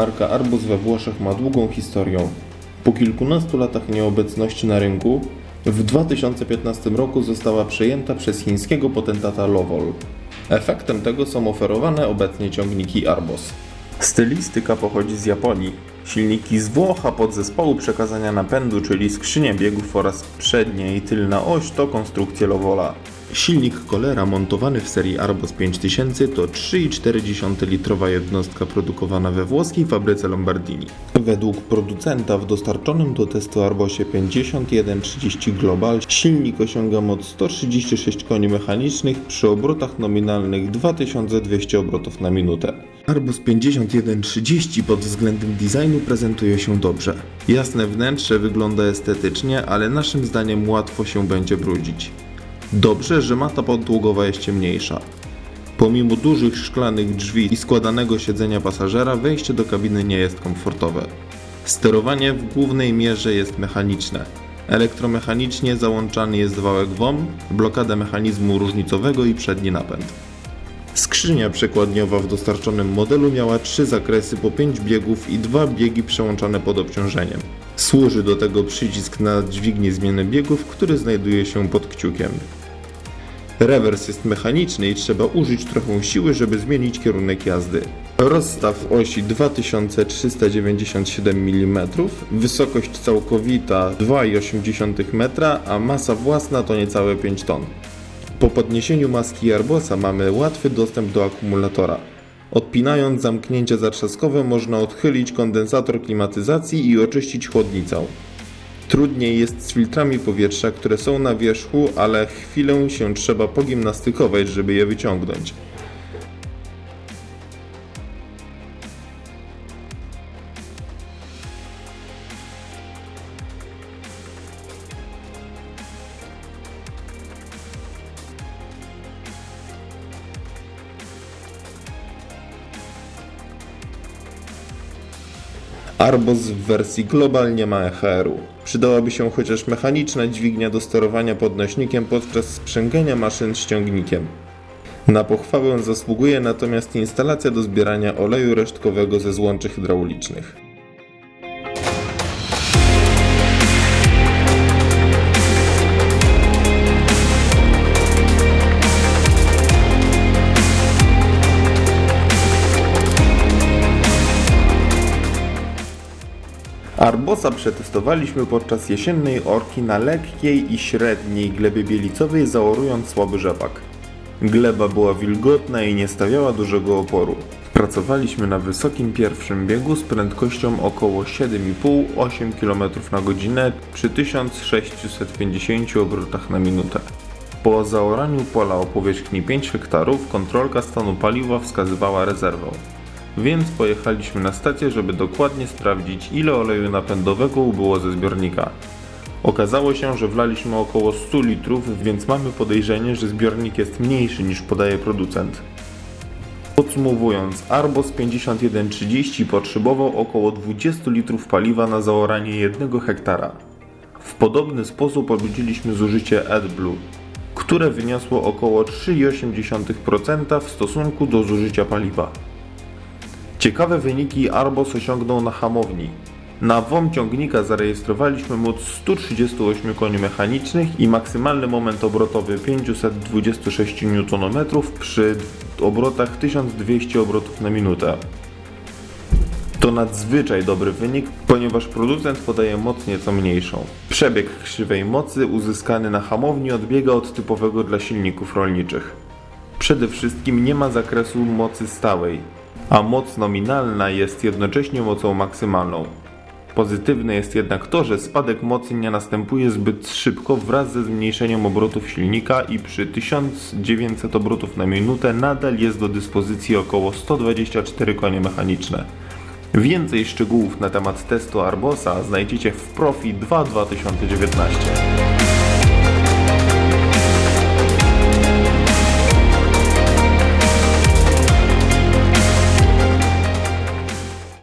Marka Arbus we Włoszech ma długą historię. Po kilkunastu latach nieobecności na rynku, w 2015 roku została przejęta przez chińskiego potentata Lovol. Efektem tego są oferowane obecnie ciągniki Arbos. Stylistyka pochodzi z Japonii. Silniki z Włoch, a podzespołu przekazania napędu, czyli skrzynie biegów oraz przednia i tylna oś to konstrukcje Lovola. Silnik Kolera montowany w serii Arbos 5000 to 3,4 litrowa jednostka produkowana we włoskiej fabryce Lombardini. Według producenta w dostarczonym do testu Arbosie 5130 Global silnik osiąga moc 136 koni mechanicznych przy obrotach nominalnych 2200 obrotów na minutę. Arbus 5130 pod względem designu prezentuje się dobrze. Jasne wnętrze wygląda estetycznie, ale naszym zdaniem łatwo się będzie brudzić. Dobrze, że mata podłogowa jest ciemniejsza. Pomimo dużych szklanych drzwi i składanego siedzenia pasażera, wejście do kabiny nie jest komfortowe. Sterowanie w głównej mierze jest mechaniczne. Elektromechanicznie załączany jest wałek WOM, blokada mechanizmu różnicowego i przedni napęd. Skrzynia przekładniowa w dostarczonym modelu miała trzy zakresy po 5 biegów i dwa biegi przełączane pod obciążeniem. Służy do tego przycisk na dźwignię zmiany biegów, który znajduje się pod kciukiem. Rewers jest mechaniczny i trzeba użyć trochę siły, żeby zmienić kierunek jazdy. Rozstaw osi 2397 mm, wysokość całkowita 2,8 m, a masa własna to niecałe 5 ton. Po podniesieniu maski Arbosa mamy łatwy dostęp do akumulatora. Odpinając zamknięcie zatrzaskowe można odchylić kondensator klimatyzacji i oczyścić chłodnicę. Trudniej jest z filtrami powietrza, które są na wierzchu, ale chwilę się trzeba pogimnastykować, żeby je wyciągnąć. Arbos w wersji Global nie ma EHR-u. Przydałaby się chociaż mechaniczna dźwignia do sterowania podnośnikiem podczas sprzęgania maszyn z ciągnikiem. Na pochwałę zasługuje natomiast instalacja do zbierania oleju resztkowego ze złączy hydraulicznych. Arbosa przetestowaliśmy podczas jesiennej orki na lekkiej i średniej glebie bielicowej, zaorując słaby rzepak. Gleba była wilgotna i nie stawiała dużego oporu. Pracowaliśmy na wysokim pierwszym biegu z prędkością około 7,5-8 km na godzinę przy 1650 obrotach na minutę. Po zaoraniu pola o powierzchni 5 hektarów kontrolka stanu paliwa wskazywała rezerwę więc pojechaliśmy na stację, żeby dokładnie sprawdzić ile oleju napędowego ubyło ze zbiornika. Okazało się, że wlaliśmy około 100 litrów, więc mamy podejrzenie, że zbiornik jest mniejszy niż podaje producent. Podsumowując, Arbos 5130 potrzebował około 20 litrów paliwa na zaoranie 1 hektara. W podobny sposób obliczyliśmy zużycie AdBlue, które wyniosło około 3,8% w stosunku do zużycia paliwa. Ciekawe wyniki Arbos osiągnął na hamowni. Na WOM ciągnika zarejestrowaliśmy moc 138 koni mechanicznych i maksymalny moment obrotowy 526 Nm przy obrotach 1200 obrotów na minutę. To nadzwyczaj dobry wynik, ponieważ producent podaje moc nieco mniejszą. Przebieg krzywej mocy uzyskany na hamowni odbiega od typowego dla silników rolniczych. Przede wszystkim nie ma zakresu mocy stałej, a moc nominalna jest jednocześnie mocą maksymalną. Pozytywne jest jednak to, że spadek mocy nie następuje zbyt szybko wraz ze zmniejszeniem obrotów silnika i przy 1900 obrotów na minutę nadal jest do dyspozycji około 124 konie mechaniczne. Więcej szczegółów na temat testu Arbosa znajdziecie w Profi 2 2019.